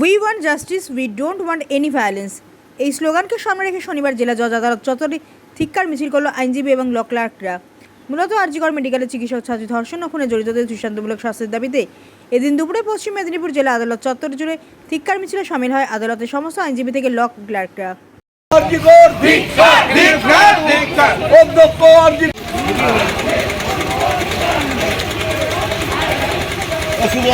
We want justice we don't want any violence এই স্লোগানকে সামনে রেখে শনিবার জেলা জজ আদালত চত্বরে ধিক্কার মিছিল করল আইনজীবী এবং ল ক্লার্করা। মূলত আরজিকর মেডিকেলের চিকিৎসক ছাত্রী ধর্ষণ ও খুনে জড়িতদের দৃষ্টান্তমূলক শাস্তির দাবিতে এদিন দুপুরে পশ্চিম মেদিনীপুর জেলা আদালত চত্বর জুড়ে ধিক্কার মিছিলে সামিল হয় আদালতের সমস্ত আইনজীবী থেকে ল ক্লার্করা। অশুভ।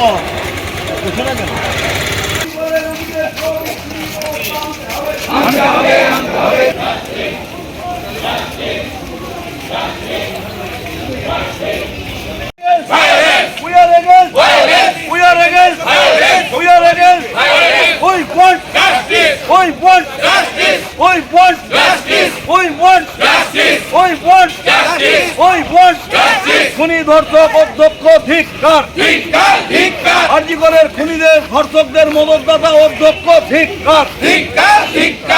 We want খুনি ধর্ষক অধ্যক্ষ ধিক্কার আরজিকরের খুনিদের ধর্ষকদের মদতদাতা অধ্যক্ষ ধিক্কার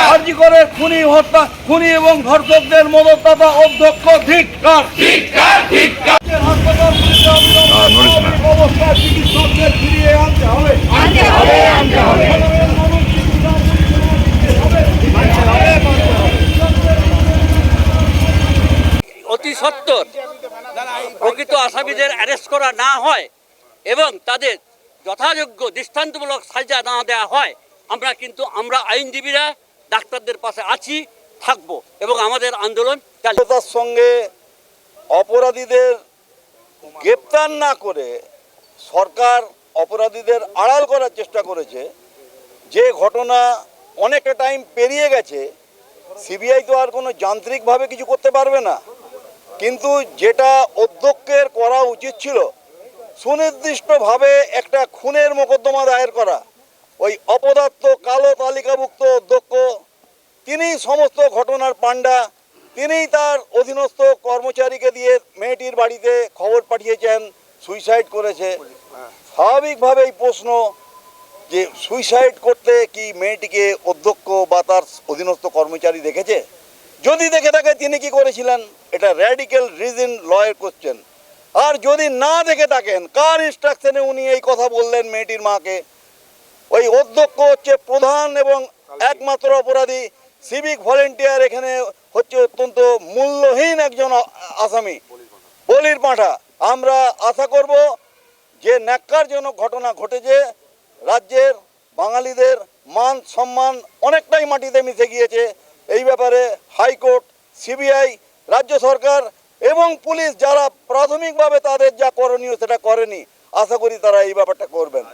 আরজিকরের খুনি হত্যা খুনি এবং ধর্ষকদের মদতদাতা অধ্যক্ষ ধিক্কার অবস্থা চিকিৎসকদের অতি সত্বর প্রকৃত আসামিদের অ্যারেস্ট করা না হয় এবং তাদের যথাযোগ্য দৃষ্টান্তমূলক সাজা না দেওয়া হয়, আমরা কিন্তু, আমরা আইনজীবীরা ডাক্তারদের পাশে আছি, থাকব এবং আমাদের আন্দোলন তার সঙ্গে অপরাধীদের গ্রেপ্তার না করে সরকার অপরাধীদের আড়াল করার চেষ্টা করেছে। যে ঘটনা অনেকটা টাইম পেরিয়ে গেছে সিবিআই তো আর কোনো যান্ত্রিকভাবে কিছু করতে পারবে না। কিন্তু যেটা অধ্যক্ষের করা উচিত ছিল, সুনির্দিষ্টভাবে একটা খুনের মোকদ্দমা দায়ের করা। ওই অপদার্থ কালো তালিকাভুক্ত অধ্যক্ষ, তিনি সমস্ত ঘটনার পাণ্ডা তিনিই তার অধীনস্থ কর্মচারীকে দিয়ে মেয়েটির বাড়িতে খবর পাঠিয়েছেন, সুইসাইড করেছে। স্বাভাবিকভাবে এই প্রশ্ন যে, সুইসাইড করতে কি মেয়েটিকে অধ্যক্ষ বা তার অধীনস্থ কর্মচারী দেখেছে? যদি দেখে থাকে তিনি কি করেছিলেন? এটা র্যাডিক্যাল রিজন লয়ের কোশ্চেন আর যদি না দেখে থাকেন কার ইনস্ট্রাকশনে উনি এই কথা বললেন মেয়েটির মাকে? ওই অধ্যক্ষ হচ্ছে প্রধান এবং একমাত্র অপরাধী সিভিক ভলেন্টিয়ার এখানে হচ্ছে অত্যন্ত মূল্যহীন একজন আসামি। বলির পাঁঠা। আমরা আশা করব যে ন্যাক্কারজনক ঘটনা ঘটেছে রাজ্যের বাঙালিদের মান সম্মান অনেকটাই মাটিতে মিশে গিয়েছে। এই ব্যাপারে হাইকোর্ট, সিবিআই, রাজ্য সরকার এবং পুলিশ যারা প্রাথমিকভাবে তাদের যা করণীয় সেটা করেনি, আশা করি তারা এই ব্যাপারটা করবেন।